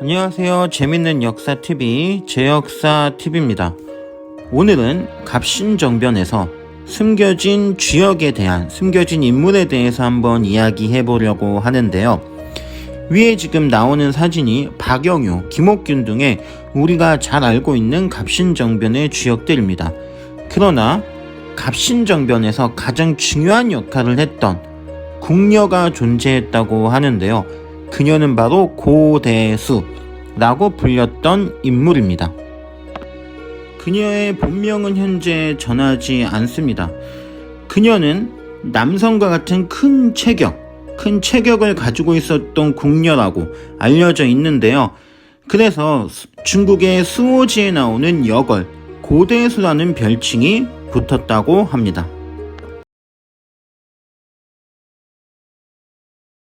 안녕하세요. 재밌는 역사 TV 제역사 TV입니다. 오늘은 갑신정변에서 숨겨진 쥐역에 대한 숨겨진 인물에 대해서 한번 이야기해 보려고 하는데요. 위에 지금 나오는 사진이 박영유, 김옥균 등의 우리가 잘 알고 있는 갑신정변의 쥐역들입니다. 그러나 갑신정변에서 가장 중요한 역할을 했던 궁녀가 존재했다고 하는데요. 그녀는 바로 고대수라고 불렸던 인물입니다. 그녀의 본명은 현재 전하지 않습니다. 그녀는 남성과 같은 큰 체격, 큰 체격을 가지고 있었던 궁녀라고 알려져 있는데요. 그래서 수- 중국의 수호지에 나오는 여걸, 고대수라는 별칭이 붙었다고 합니다.